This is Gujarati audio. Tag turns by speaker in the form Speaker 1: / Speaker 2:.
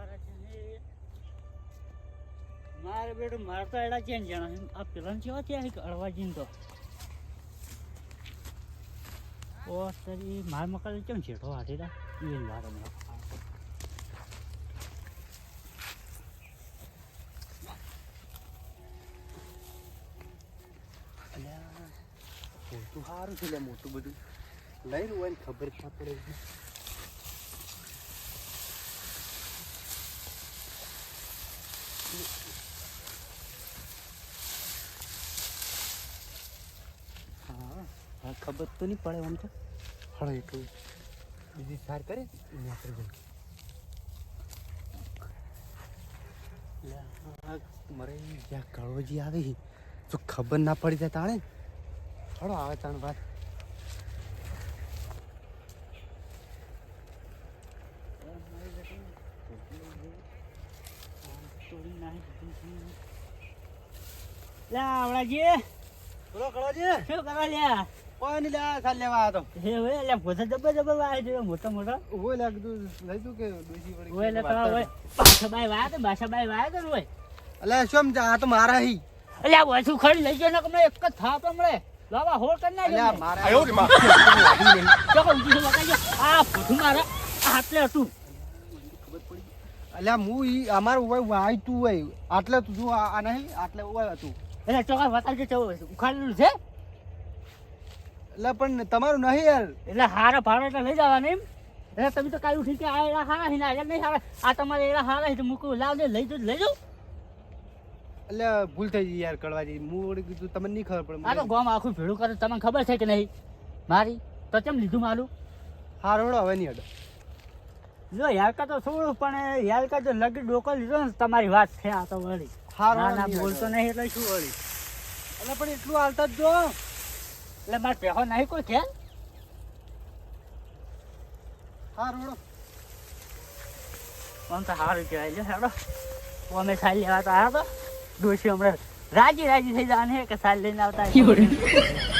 Speaker 1: મારા છે ને મારે બેટું મારે તો એડા ચેન જણા છે. આ પેલા કેવા ત્યાં અડવા જઈને તો. ઓ તરી માર મકાન કેમ છેઠો હાથેલા? એ લાગે મને
Speaker 2: મોટું સારું છે મોટું બધું. લઈ રહ્યું હોય ખબર ક્યાં પડે હા હા ખબર તો નહીં પડે આમ તો. હળો એટલું બીજી સાર કરે. મરે જ્યાં કળોજી આવે તો જો ખબર ના પડી જાય તાણે. હળો આવે તાણ વાત.
Speaker 1: લે આવડાજી.
Speaker 2: બોલો કળોજી.
Speaker 1: શું કરવા લ્યા?
Speaker 2: કોઈ નહીં લે સાલ લેવા
Speaker 1: હે હવે એટલે ભોસા જબર આવે છે મોટા મોટા.
Speaker 2: તો ઓય લાગતું લઈ તું કે ડોસી વળી
Speaker 1: ઓય બાસાબાઈ વાયા તો બાસાબાઈ વાયા તો ઓય.
Speaker 2: અલ્યા શું આ તો મારા હી.
Speaker 1: એટલે આ ખડી લઈ ગયો ને એક જ થાપ હમણે. લાવા હોળ કરી નાખ્યો
Speaker 2: મારા
Speaker 3: આયો રે માં.
Speaker 1: ચોકો ઊંચી છે આ ભૂઠું મારા આ આટલે હતું.
Speaker 2: અલ્યા હું ઈ અમારું હોય વાય તું હોય. આટલે તું જો આ નહીં આટલે હોય હતું.
Speaker 1: એટલે ચોકા વતાલજો ચો ઉખાડેલું છે?
Speaker 2: એટલે પણ તમારું નહીં યાર.
Speaker 1: એટલે હારા ભાડે એટલે લઈ જવા એમ? એટલે તમે તો કાલ ઉઠી કે આ એલા હારા હિના એટલે નહીં હારા. આ તમારે એલા હારા છે મૂકું લાવ દે લઈ જો લઈ જો
Speaker 2: એટલે ભૂલ થઈ ગઈ યાર કળવાજી હું વળી કીધું તમને નહીં ખબર
Speaker 1: આ તો
Speaker 2: પડે
Speaker 1: ગામ આખું ભેળું કરે તમને ખબર છે કે નહીં? મારી? તો કેમ લીધું મારું?
Speaker 2: હારોડો હવે નહીં અડો.
Speaker 1: જો યાલકા તો છોડું પણ યાલકા જો લગી ડોકો લીધો ને તમારી વાત છે આ તો વળી. ના ના બોલતો નહીં એટલે શું વળી?
Speaker 2: એટલે પણ એટલું હાલતા જ જો.
Speaker 1: એટલે મારે પેહો નહીં કોઈ હા
Speaker 2: હારોડો
Speaker 1: આમ તો સારું કહેવાય છે હેડો. અમે સારી લેવા તો આવ્યા તો. ડોશી હમણાં રાજી રાજી થઈ જવાની કે સારી લઈને આવતા